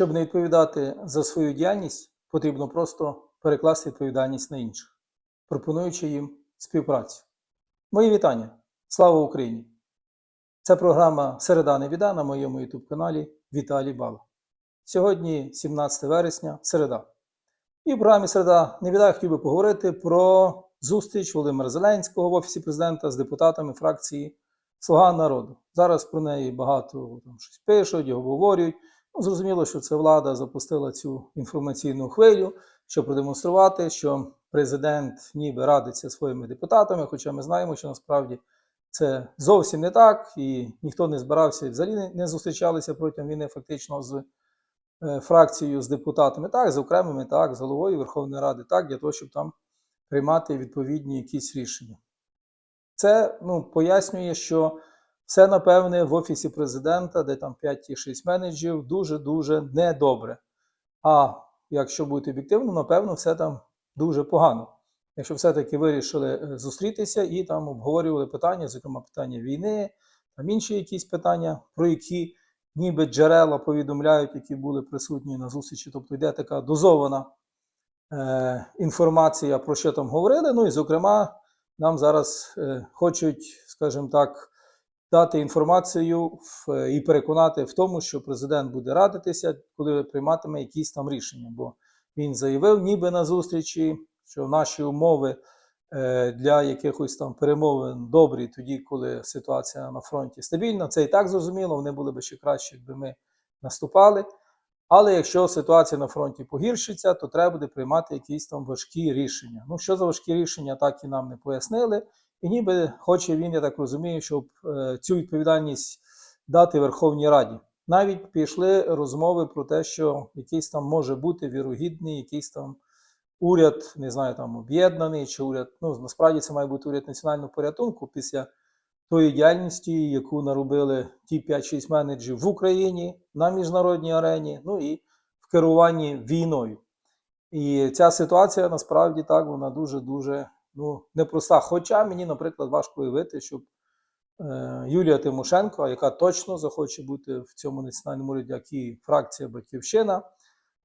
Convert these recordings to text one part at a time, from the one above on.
Щоб не відповідати за свою діяльність, потрібно просто перекласти відповідальність на інших, пропонуючи їм співпрацю. Мої вітання! Слава Україні! Це програма Середа не біда на моєму youtube каналі Віталій Бала. Сьогодні 17 вересня, середа. І в програмі Середа не біда я хотів би поговорити про зустріч Володимира Зеленського в Офісі президента з депутатами фракції Слуга народу. Зараз про неї багато там щось пишуть, обговорюють. Ну, зрозуміло, що це влада запустила цю інформаційну хвилю, щоб продемонструвати, що президент ніби радиться своїми депутатами, хоча ми знаємо, що насправді це зовсім не так, і ніхто не збирався і взагалі не- зустрічалися протягом війни фактично з е, фракцією, з депутатами, так, з окремими, так, з головою Верховної Ради, так, для того, щоб там приймати відповідні якісь рішення. Це ну, пояснює, що все, напевне, в Офісі президента, де там 5-6 менеджерів, дуже-дуже недобре. А якщо бути об'єктивним, напевно, все там дуже погано. Якщо все-таки вирішили е, зустрітися і там обговорювали питання, зокрема питання війни, там інші якісь питання, про які ніби джерела повідомляють, які були присутні на зустрічі. Тобто йде така дозована е, інформація, про що там говорили. Ну і, зокрема, нам зараз е, хочуть, скажімо так, дати інформацію і переконати в тому, що президент буде радитися, коли прийматиме якісь там рішення. Бо він заявив, ніби на зустрічі, що наші умови е, для якихось там перемовин добрі, тоді, коли ситуація на фронті стабільна. Це і так зрозуміло, вони були б ще краще, якби ми наступали. Але якщо ситуація на фронті погіршиться, то треба буде приймати якісь там важкі рішення. Ну, що за важкі рішення, так і нам не пояснили. І ніби хоче він, я так розумію, щоб е, цю відповідальність дати Верховній Раді. Навіть пішли розмови про те, що якийсь там може бути вірогідний, якийсь там уряд, не знаю, там об'єднаний, чи уряд, ну насправді це має бути уряд національного порятунку після тої діяльності, яку наробили ті 5-6 менеджерів в Україні на міжнародній арені, ну і в керуванні війною. І ця ситуація насправді так вона дуже дуже ну, непроста. Хоча мені, наприклад, важко уявити, щоб е, Юлія Тимошенко, яка точно захоче бути в цьому національному уряді, як і фракція Батьківщина,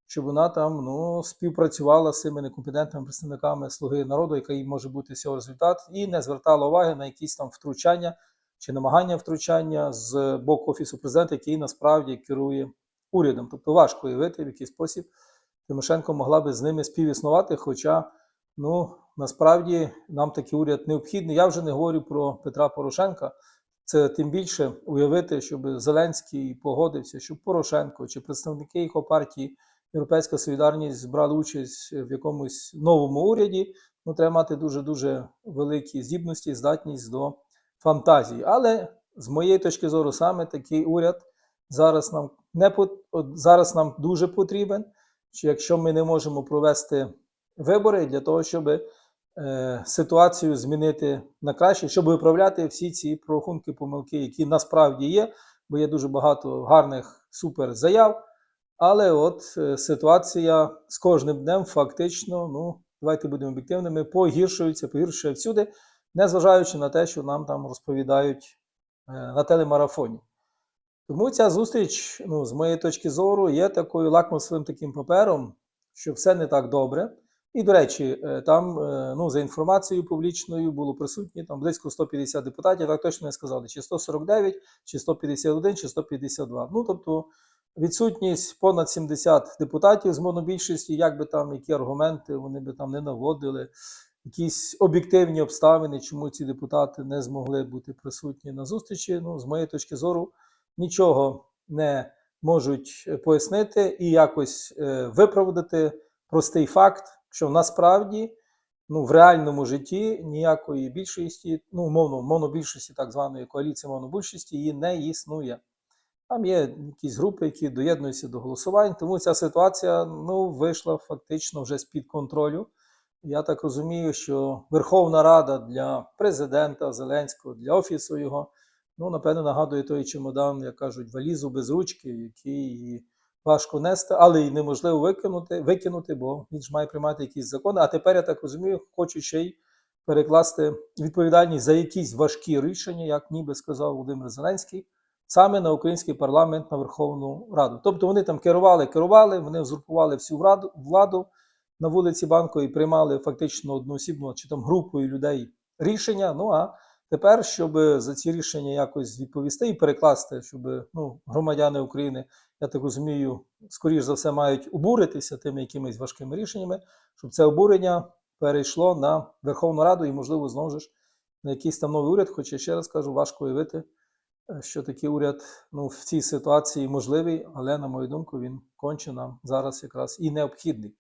щоб вона там ну, співпрацювала з цими некомпетентними представниками Слуги народу, який може бути цього результат, і не звертала уваги на якісь там втручання чи намагання втручання з боку Офісу президента, який насправді керує урядом. Тобто важко уявити, в який спосіб Тимошенко могла би з ними співіснувати, хоча ну, насправді нам такий уряд необхідний. Я вже не говорю про Петра Порошенка. Це тим більше уявити, щоб Зеленський погодився, щоб Порошенко чи представники його партії Європейська Солідарність брали участь в якомусь новому уряді. Ну, треба мати дуже дуже великі здібності, здатність до фантазії. Але з моєї точки зору, саме такий уряд зараз нам не зараз нам дуже потрібен. Що якщо ми не можемо провести вибори для того, щоб е, ситуацію змінити на краще, щоб виправляти всі ці прорахунки, помилки, які насправді є, бо є дуже багато гарних суперзаяв. Але от е, ситуація з кожним днем фактично, ну давайте будемо об'єктивними, погіршується, погіршує всюди, незважаючи на те, що нам там розповідають е, на телемарафоні. Тому ця зустріч, ну, з моєї точки зору, є такою лакмусовим таким папером, що все не так добре. І, до речі, е, там, е, ну, за інформацією публічною, було присутні там близько 150 депутатів, так точно не сказали, чи 149, чи 151, чи 152. Ну, тобто, відсутність понад 70 депутатів з монобільшості, як би там, які аргументи вони би там не наводили, якісь об'єктивні обставини, чому ці депутати не змогли бути присутні на зустрічі. Ну, з моєї точки зору, нічого не можуть пояснити і якось е, виправдати простий факт, що насправді ну, в реальному житті ніякої більшості, ну, умовно, монобільшості, так званої коаліції монобільшості, її не існує. Там є якісь групи, які доєднуються до голосувань, тому ця ситуація ну, вийшла фактично вже з-під контролю. Я так розумію, що Верховна Рада для президента Зеленського, для офісу його, ну, напевно, нагадує той чемодан, як кажуть, валізу без ручки, який важко нести, але й неможливо викинути, викинути, бо він ж має приймати якісь закони. А тепер, я так розумію, хочуть ще й перекласти відповідальність за якісь важкі рішення, як ніби сказав Володимир Зеленський, саме на український парламент, на Верховну Раду. Тобто вони там керували, керували, вони узурпували всю владу на вулиці Банковій, приймали фактично одноосібно чи там групою людей рішення. Ну а тепер, щоб за ці рішення якось відповісти і перекласти, щоб ну, громадяни України, я так розумію, скоріш за все мають обуритися тими якимись важкими рішеннями, щоб це обурення перейшло на Верховну Раду і, можливо, знову ж на якийсь там новий уряд. Хоча ще раз кажу, важко уявити, е, що такий уряд ну, в цій ситуації можливий, але, на мою думку, він конче нам зараз якраз і необхідний.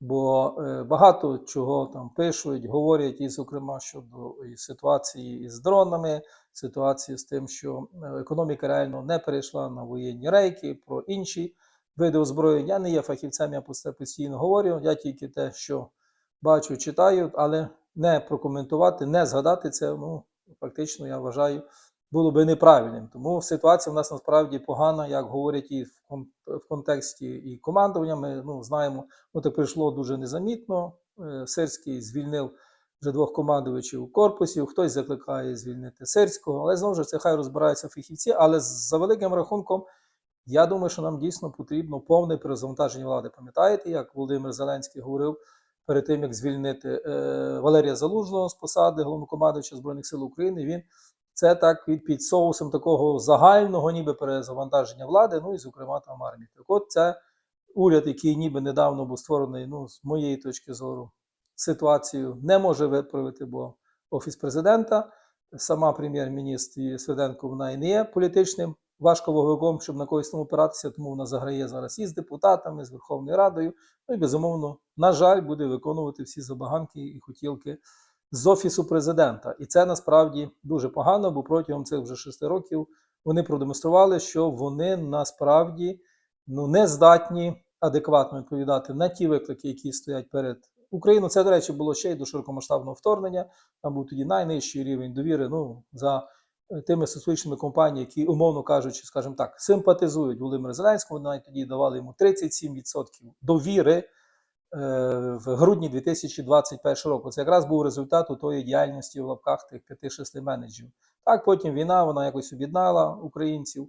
Бо е, багато чого там пишуть, говорять, і, зокрема, щодо і ситуації із дронами, ситуації з тим, що е, економіка реально не перейшла на воєнні рейки, про інші види озброєнь. Я не є фахівцем, я про це постійно говорю. Я тільки те, що бачу, читаю, але не прокоментувати, не згадати це, ну, фактично, я вважаю, було би неправильним. Тому ситуація в нас насправді погана, як говорять і в контексті і командування. Ми ну, знаємо, ну, це прийшло дуже незамітно. Е, Сирський звільнив вже двох командувачів корпусів, хтось закликає звільнити Сирського, але знову ж це хай розбираються фахівці. Але за великим рахунком, я думаю, що нам дійсно потрібно повне перезавантаження влади. Пам'ятаєте, як Володимир Зеленський говорив перед тим, як звільнити е, Валерія Залужного з посади головнокомандуюча Збройних сил України, він це так під, під соусом такого загального, ніби перезавантаження влади, ну і зокрема там армії. Так от це уряд, який ніби недавно був створений, ну, з моєї точки зору, ситуацію не може виправити, бо офіс президента, сама прем'єр-міністр Свиденко, вона і не є політичним важковаговиком, щоб на когось там опиратися, тому вона заграє зараз і з депутатами, з Верховною Радою. Ну і безумовно, на жаль, буде виконувати всі забаганки і хотілки з офісу президента. І це насправді дуже погано, бо протягом цих вже шести років вони продемонстрували, що вони насправді ну, не здатні адекватно відповідати на ті виклики, які стоять перед Україною. Це, до речі, було ще й до широкомасштабного вторгнення. Там був тоді найнижчий рівень довіри. Ну за е, тими соціологічними компаніями, які, умовно кажучи, скажімо так, симпатизують Володимиру Зеленському. Навіть тоді давали йому 37% довіри в грудні 2021 року. Це якраз був результат у тої діяльності в лапках тих 5-6 менеджерів. Так, потім війна, вона якось об'єднала українців,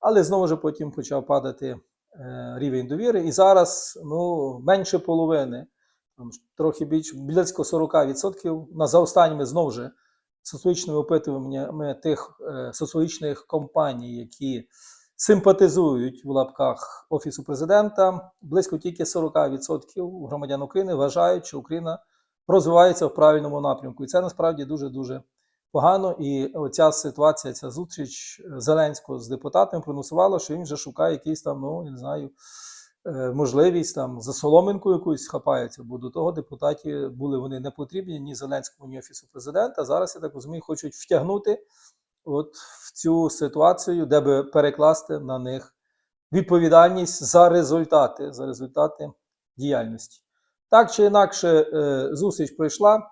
але знову ж потім почав падати е, рівень довіри. І зараз ну, менше половини, трохи більше, близько 40% на за останніми знову ж соціологічними опитуваннями тих е, соціологічних компаній, які симпатизують в лапках Офісу президента, близько тільки 40% громадян України вважають, що Україна розвивається в правильному напрямку. І це насправді дуже-дуже погано. І оця ситуація, ця зустріч Зеленського з депутатами проносувала, що він вже шукає якийсь там, ну, не знаю, е, можливість там за соломинку якусь хапається, бо до того депутаті були вони не потрібні ні Зеленському, ні Офісу президента. Зараз, я так розумію, хочуть втягнути от в цю ситуацію, де би перекласти на них відповідальність за результати, за результати діяльності. Так чи інакше, е, зустріч пройшла.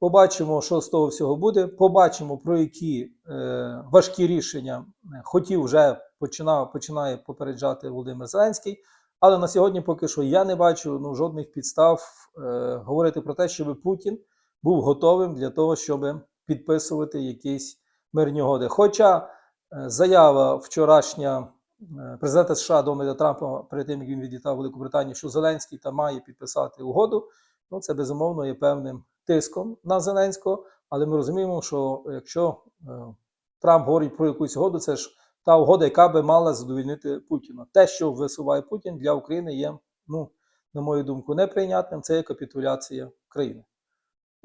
Побачимо, що з того всього буде. Побачимо, про які е, важкі рішення хотів вже починав, починає попереджати Володимир Зеленський. Але на сьогодні поки що я не бачу ну, жодних підстав е, говорити про те, щоб Путін був готовим для того, щоб підписувати якісь мирні угоди. Хоча е, заява вчорашня е, президента США Дональда Трампа перед тим, як він відвітав Велику Британію, що Зеленський там має підписати угоду, ну це безумовно є певним тиском на Зеленського. Але ми розуміємо, що якщо е, Трамп говорить про якусь угоду, це ж та угода, яка би мала задовільнити Путіна. Те, що висуває Путін для України, є, ну, на мою думку, неприйнятним. Це є капітуляція країни.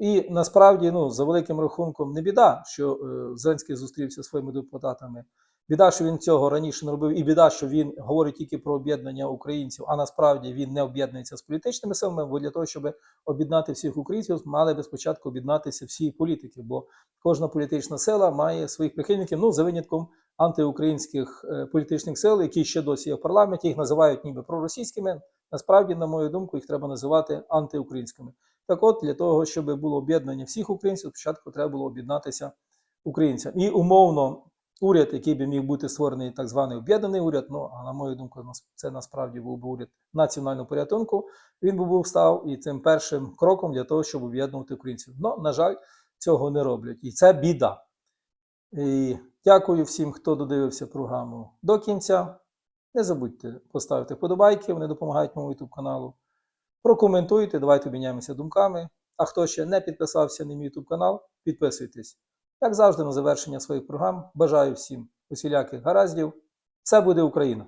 І насправді, ну, за великим рахунком, не біда, що е, Зеленський зустрівся зі своїми депутатами. Біда, що він цього раніше не робив, і біда, що він говорить тільки про об'єднання українців, а насправді він не об'єднується з політичними силами, бо для того, щоб об'єднати всіх українців, мали би спочатку об'єднатися всі політики, бо кожна політична сила має своїх прихильників, ну, за винятком антиукраїнських е, політичних сил, які ще досі є в парламенті, їх називають ніби проросійськими. Насправді, на мою думку, їх треба називати антиукраїнськими. Так от, для того, щоб було об'єднання всіх українців, спочатку треба було об'єднатися українцям. І умовно, уряд, який би міг бути створений так званий об'єднаний уряд, ну а на мою думку, це насправді був би уряд національного порятунку. Він би був став і цим першим кроком для того, щоб об'єднувати українців. Ну, на жаль, цього не роблять. І це біда. І Дякую всім, хто додивився програму до кінця. Не забудьте поставити вподобайки, вони допомагають моєму YouTube каналу. Прокоментуйте, давайте обміняємося думками. А хто ще не підписався на мій YouTube канал, підписуйтесь. Як завжди, на завершення своїх програм бажаю всім усіляких гараздів. Все буде Україна!